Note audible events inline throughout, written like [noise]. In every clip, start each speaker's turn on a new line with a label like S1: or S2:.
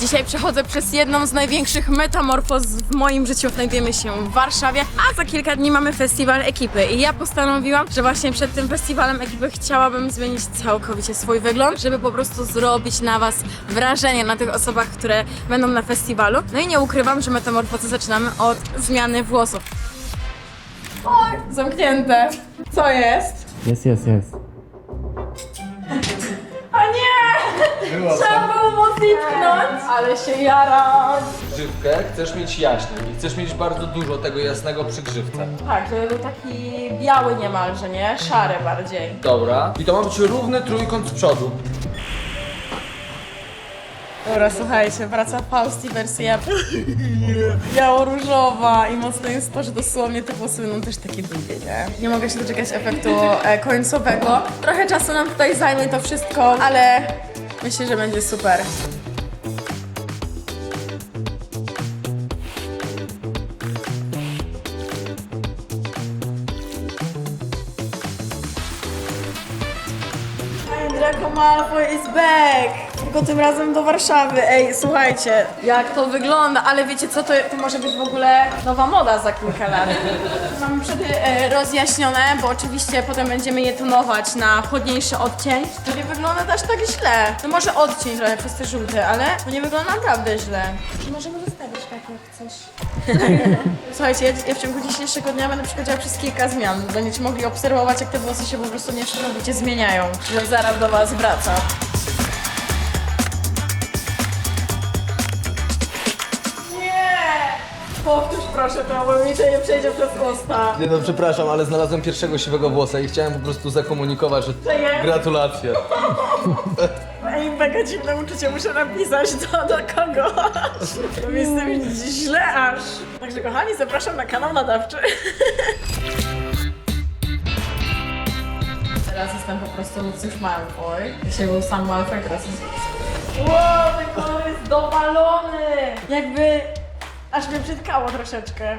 S1: Dzisiaj przechodzę przez jedną z największych metamorfoz w moim życiu. Znajdujemy się w Warszawie, a za kilka dni mamy festiwal ekipy. I ja postanowiłam, że właśnie przed tym festiwalem ekipy chciałabym zmienić całkowicie swój wygląd, żeby po prostu zrobić na Was wrażenie, na tych osobach, które będą na festiwalu. No i nie ukrywam, że metamorfozę zaczynamy od zmiany włosów. Oj, zamknięte. Co jest?
S2: Jest, jest, jest.
S1: Nie! Trzeba było mocniej tknąć. Ale się jaram.
S3: Grzywkę chcesz mieć jaśniej i chcesz mieć bardzo dużo tego jasnego przy grzywce.
S1: Tak, żeby był taki biały niemalże, nie? Szary bardziej.
S3: Dobra. I to ma być równy trójkąt z przodu.
S1: Dobra, słuchajcie, wraca Fausti wersja [laughs] biało-różowa i mocno jest to, że dosłownie te włosy będą też takie długie, nie? Nie mogę się doczekać efektu e, końcowego. Trochę czasu nam tutaj zajmie to wszystko, ale myślę, że będzie super. Draco Malfoy is back! Tylko tym razem do Warszawy. Ej, słuchajcie, jak to wygląda, ale wiecie co, to, to może być w ogóle nowa moda za kilka lat. Mamy przedy e, rozjaśnione, bo oczywiście potem będziemy je tonować na chłodniejszy odcień. To nie wygląda aż tak źle. To może odcień trochę przez te żółte, ale to nie wygląda naprawdę źle. Możemy zostawić tak jak chcesz. [laughs] Słuchajcie, ja, ja w ciągu dzisiejszego dnia będę przechodziła przez kilka zmian. Będziecie mogli obserwować, jak te włosy się po prostu niesamowicie zmieniają. Że zaraz do Was wracam. Powtórz proszę to, bo mi się nie przejdzie przez usta.
S3: Nie no, przepraszam, ale znalazłem pierwszego siwego włosa i chciałem po prostu zakomunikować, że
S1: To
S3: gratulacje.
S1: Ej, mega dziwne uczucie, muszę napisać to do kogo. To z tym źle aż. Także kochani, zapraszam na kanał nadawczy. Teraz jestem po prostu Lucius Malfoy. Dzisiaj był sam Malfoy, teraz jest... Wow, ten kolor jest dowalony! Jakby... Aż mnie przytkało troszeczkę.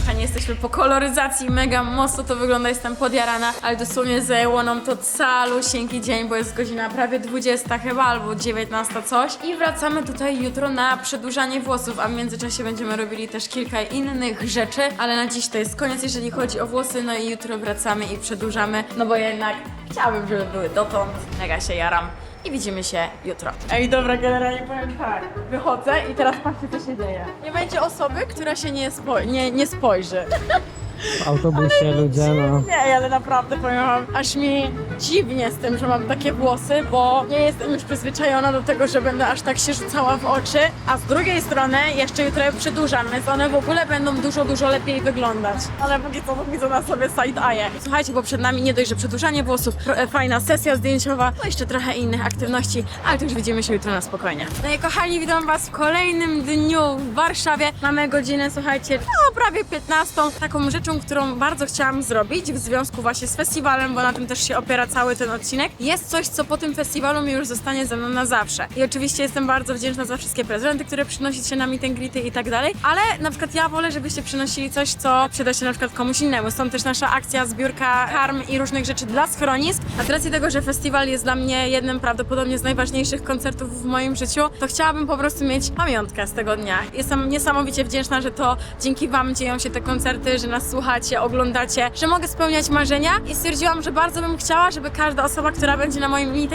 S1: Kochani, jesteśmy po koloryzacji, mega mocno to wygląda, jestem podjarana, ale dosłownie zajęło nam to calusieńki dzień, bo jest godzina prawie 20 chyba, albo 19 coś. I wracamy tutaj jutro na przedłużanie włosów, a w międzyczasie będziemy robili też kilka innych rzeczy, ale na dziś to jest koniec, jeżeli chodzi o włosy, no i jutro wracamy i przedłużamy, no bo jednak chciałabym, żeby były dotąd, mega się jaram. I widzimy się jutro. Ej, dobra, generalnie powiem tak. Wychodzę i teraz patrzcie, co się dzieje. Nie będzie osoby, która się nie, spo- nie, nie spojrzy. [laughs]
S2: W autobusie ludzie, no.
S1: Nie, ale naprawdę powiem wam, aż mi dziwnie z tym, że mam takie włosy, bo nie jestem już przyzwyczajona do tego, że będę aż tak się rzucała w oczy, a z drugiej strony jeszcze jutro je przedłużam, więc one w ogóle będą dużo, dużo lepiej wyglądać. Ale póki co to widzę na sobie side-eye. Słuchajcie, bo przed nami nie dość, że przedłużanie włosów, e, fajna sesja zdjęciowa, no jeszcze trochę innych aktywności, ale to już widzimy się jutro na spokojnie. No i kochani, witam was w kolejnym dniu w Warszawie. Mamy godzinę, słuchajcie, no prawie 15. Taką rzeczą, którą bardzo chciałam zrobić w związku właśnie z festiwalem, bo na tym też się opiera cały ten odcinek, jest coś, co po tym festiwalu mi już zostanie ze mną na zawsze. I oczywiście jestem bardzo wdzięczna za wszystkie prezenty, które przynosicie na meet and greety i tak dalej, ale na przykład ja wolę, żebyście przynosili coś, co przyda się na przykład komuś innemu. Stąd też nasza akcja, zbiórka karm i różnych rzeczy dla schronisk. A z racji tego, że festiwal jest dla mnie jednym prawdopodobnie z najważniejszych koncertów w moim życiu, to chciałabym po prostu mieć pamiątkę z tego dnia. Jestem niesamowicie wdzięczna, że to dzięki Wam dzieją się te koncerty, że nas słuchacie, oglądacie, że mogę spełniać marzenia i stwierdziłam, że bardzo bym chciała, żeby każda osoba, która będzie na moim meet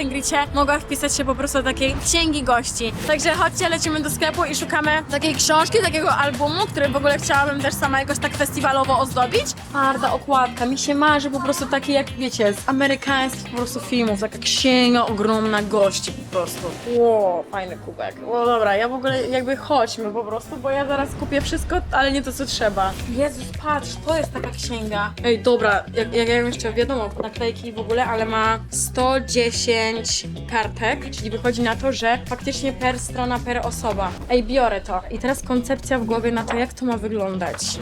S1: mogła wpisać się po prostu do takiej księgi gości. Także chodźcie, lecimy do sklepu i szukamy takiej książki, takiego albumu, który w ogóle chciałabym też sama jakoś tak festiwalowo ozdobić. Twarda okładka, mi się marzy po prostu takie jak wiecie, z amerykańskich po prostu filmów, taka księga ogromna gości po prostu. Ło, fajny kubek. O dobra, ja w ogóle jakby chodźmy po prostu, bo ja zaraz kupię wszystko, ale nie to co trzeba. Jezus, patrz, to jest taka księga. Ej, dobra, jak, ja ją jeszcze wiadomo, naklejki w ogóle, ale ma 110 kartek, czyli wychodzi na to, że faktycznie per strona, per osoba. Ej, biorę to. I teraz koncepcja w głowie na to, jak to ma wyglądać.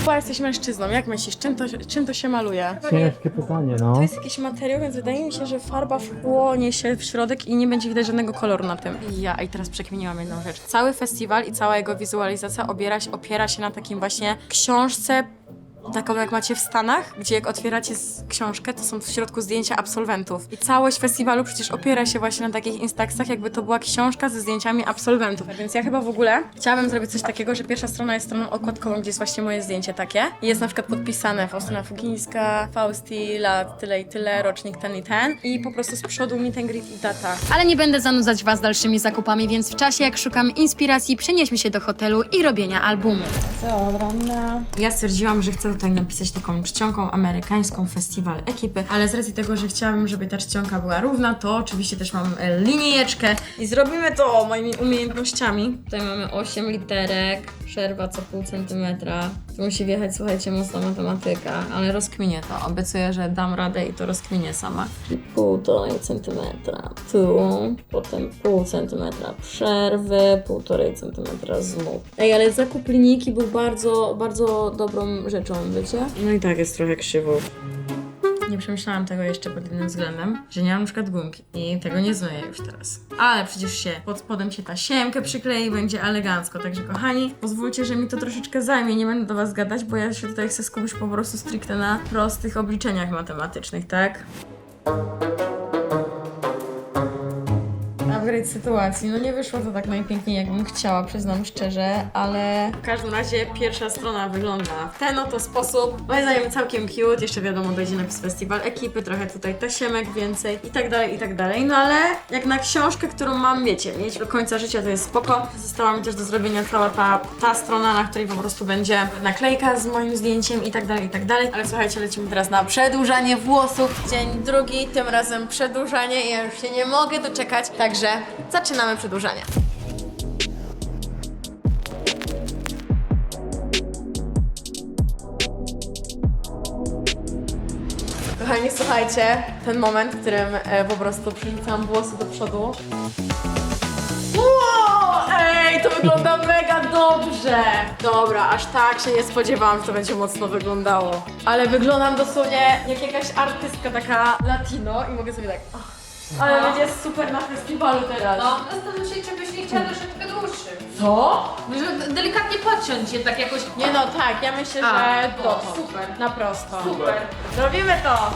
S1: Chyba jesteś mężczyzną, jak myślisz, czym to, czym to się maluje?
S2: Ciężkie pytanie, no.
S1: To jest jakiś materiał, więc wydaje mi się, że farba wchłonie się w środek i nie będzie widać żadnego koloru na tym. Ja i teraz przekminiłam jedną rzecz. Cały festiwal i cała jego wizualizacja obiera się, opiera się na takim właśnie książce taką jak macie w Stanach, gdzie jak otwieracie z- książkę, to są w środku zdjęcia absolwentów. I całość festiwalu przecież opiera się właśnie na takich instaxach, jakby to była książka ze zdjęciami absolwentów. Więc ja chyba w ogóle chciałabym zrobić coś takiego, że pierwsza strona jest stroną okładkową, gdzie jest właśnie moje zdjęcie takie. I jest na przykład podpisane Faustyna Fugińska, Fausti, lat tyle i tyle, rocznik ten i ten. I po prostu z przodu meet and greet i data.
S4: Ale nie będę zanudzać Was dalszymi zakupami, więc w czasie jak szukam inspiracji, przenieśmy się do hotelu i robienia albumu.
S1: Dobra. Ja stwierdziłam, że chcę tutaj napisać taką czcionką amerykańską festiwal ekipy, ale z racji tego, że chciałabym, żeby ta czcionka była równa, to oczywiście też mam e, linijeczkę i zrobimy to moimi umiejętnościami. Tutaj mamy 8 literek, przerwa co pół centymetra. Musi wjechać, słuchajcie, mocna matematyka, ale rozkminię to. Obiecuję, że dam radę i to rozkminię sama. Półtorej centymetra tu, potem pół centymetra przerwy, półtorej centymetra znów. Ej, ale zakup linijki był bardzo, bardzo dobrą rzeczą, wiecie? No i tak jest trochę krzywo. Przemyślałam tego jeszcze pod jednym względem, że nie mam na przykład gumki i tego nie zmyję już teraz. Ale przecież się pod spodem się ta siemkę przyklei i będzie elegancko. Także kochani, pozwólcie, że mi to troszeczkę zajmie. Nie będę do was gadać, bo ja się tutaj chcę skupić po prostu stricte na prostych obliczeniach matematycznych, tak? Upgrade sytuacji. No nie wyszło to tak najpiękniej, jakbym chciała, przyznam szczerze, ale w każdym razie pierwsza strona wygląda w ten oto sposób. Moim zdaniem całkiem cute, jeszcze wiadomo, dojdzie napis festiwal ekipy, trochę tutaj tasiemek więcej i tak dalej, i tak dalej. No ale jak na książkę, którą mam, wiecie, mieć do końca życia, to jest spoko. Została mi też do zrobienia cała ta, ta strona, na której po prostu będzie naklejka z moim zdjęciem i tak dalej, i tak dalej. Ale słuchajcie, lecimy teraz na przedłużanie włosów. Dzień drugi, tym razem przedłużanie i ja już się nie mogę doczekać, także zaczynamy przedłużanie. Kochani, słuchajcie, ten moment, w którym e, po prostu przerzucam włosy do przodu. Wow, ej, to wygląda mega dobrze! Dobra, aż tak się nie spodziewałam, że to będzie mocno wyglądało. Ale wyglądam dosłownie jak jakaś artystka taka latino i mogę sobie tak... Ale będzie super na festiwalu teraz.
S5: No, zastanów się, czy byś nie chciała troszeczkę dłuższy.
S1: Co?
S5: Że delikatnie podciąć je tak jakoś.
S1: Nie no, tak, ja myślę,
S5: A,
S1: że
S5: o,
S1: dotąd.
S5: super.
S1: Na prosto.
S5: Super.
S1: Robimy to!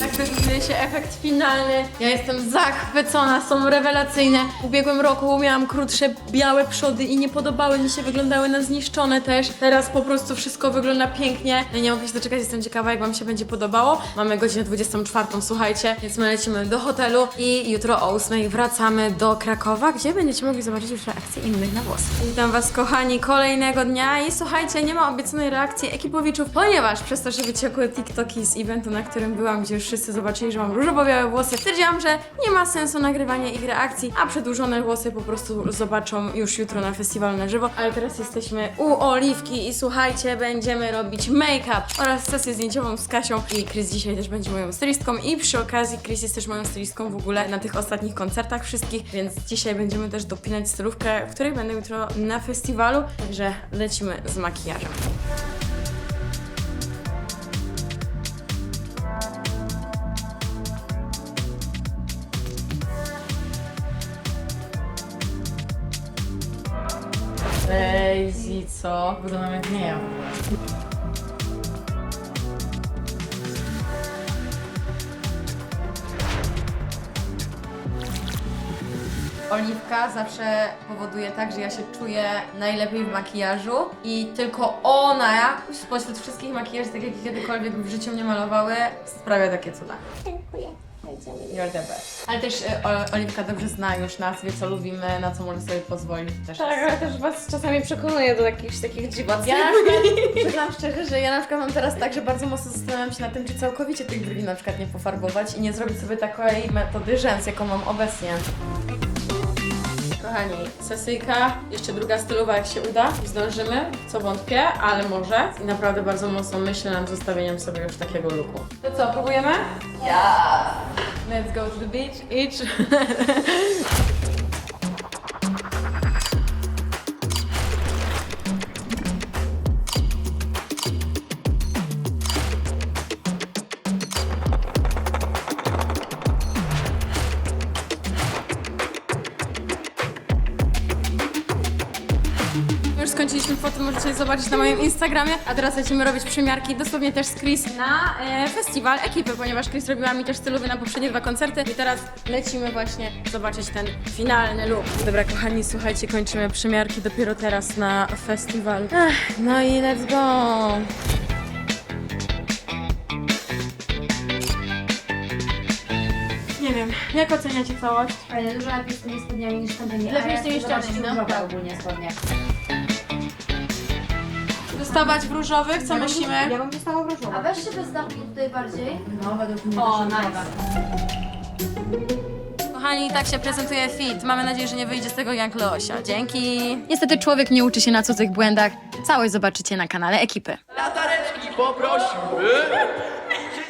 S1: Tak prezentuje się efekt finalny. Ja jestem zachwycona, są rewelacyjne. W ubiegłym roku miałam krótsze, białe przody i nie podobały mi się, wyglądały na zniszczone też. Teraz po prostu wszystko wygląda pięknie. Ja nie mogę się doczekać, jestem ciekawa, jak Wam się będzie podobało. Mamy godzinę 24, słuchajcie, więc my lecimy do hotelu i jutro o 8 wracamy do Krakowa, gdzie będziecie mogli zobaczyć już reakcje innych na włosy. Witam Was, kochani, kolejnego dnia i słuchajcie, nie ma obiecanej reakcji ekipowiczów, ponieważ przez to, że wyciekły TikToki z eventu, na którym byłam, gdzie już wszyscy zobaczyli, że mam różowo-białe włosy, stwierdziłam, że nie ma sensu nagrywania ich reakcji, a przedłużone włosy po prostu zobaczą już jutro na festiwalu na żywo. Ale teraz jesteśmy u Oliwki i słuchajcie, będziemy robić make-up oraz sesję zdjęciową z Kasią i Chris dzisiaj też będzie moją stylistką i przy okazji Chris jest też moją stylistką w ogóle na tych ostatnich koncertach wszystkich, więc dzisiaj będziemy też dopinać stylówkę, w której będę jutro na festiwalu, także lecimy z makijażem. Co? Wyglądam jak nie ja w ogóle. Oliwka zawsze powoduje tak, że ja się czuję najlepiej w makijażu i tylko ona spośród wszystkich makijaży, tak jak kiedykolwiek w życiu mnie malowały, sprawia takie cuda. Dziękuję. You're the best. Ale też e, o, Oliwka dobrze zna już nas, wie co lubimy, na co może sobie pozwolić. Też
S5: Tak, ale też was czasami przekonuje do jakichś takich dziwactw.
S1: ja [laughs] na przykład, przyznam szczerze, że ja na przykład mam teraz tak, że bardzo mocno zastanawiam się nad tym, czy całkowicie tych brwi na przykład nie pofarbować i nie zrobić sobie takiej metody rzęs, jaką mam obecnie. Kochani, sesyjka, jeszcze druga stylowa jak się uda, zdążymy, w co wątpię, ale może. I naprawdę bardzo mocno myślę nad zostawieniem sobie już takiego looku. To co, próbujemy? Ja. Let's go to the beach, each. Skończyliśmy foty, możecie zobaczyć na moim Instagramie, a teraz lecimy robić przymiarki, dosłownie też z Chris na e, festiwal ekipy, ponieważ Chris robiła mi też stylowy na poprzednie dwa koncerty i teraz lecimy właśnie zobaczyć ten finalny look. Dobra kochani, słuchajcie, kończymy przymiarki dopiero teraz na festiwal. Ech, no i let's go! Nie wiem, jak oceniacie całość?
S6: Ale dużo lepiej z tymi spodniami niż tamtymi.
S1: Lepiej z tymi ścianami, no.
S6: ogólnie spodnie.
S1: Dostawać w różowych, co myślimy?
S6: Ja bym dostała w różowe. A weź się tutaj bardziej. No, według mnie
S1: O, nice.
S6: różowe.
S1: Kochani, tak się prezentuje fit. Mamy nadzieję, że nie wyjdzie z tego jak Losia. Dzięki!
S4: Niestety człowiek nie uczy się na cudzych błędach. Całość zobaczycie na kanale ekipy.
S7: Latareczki poprosiłby.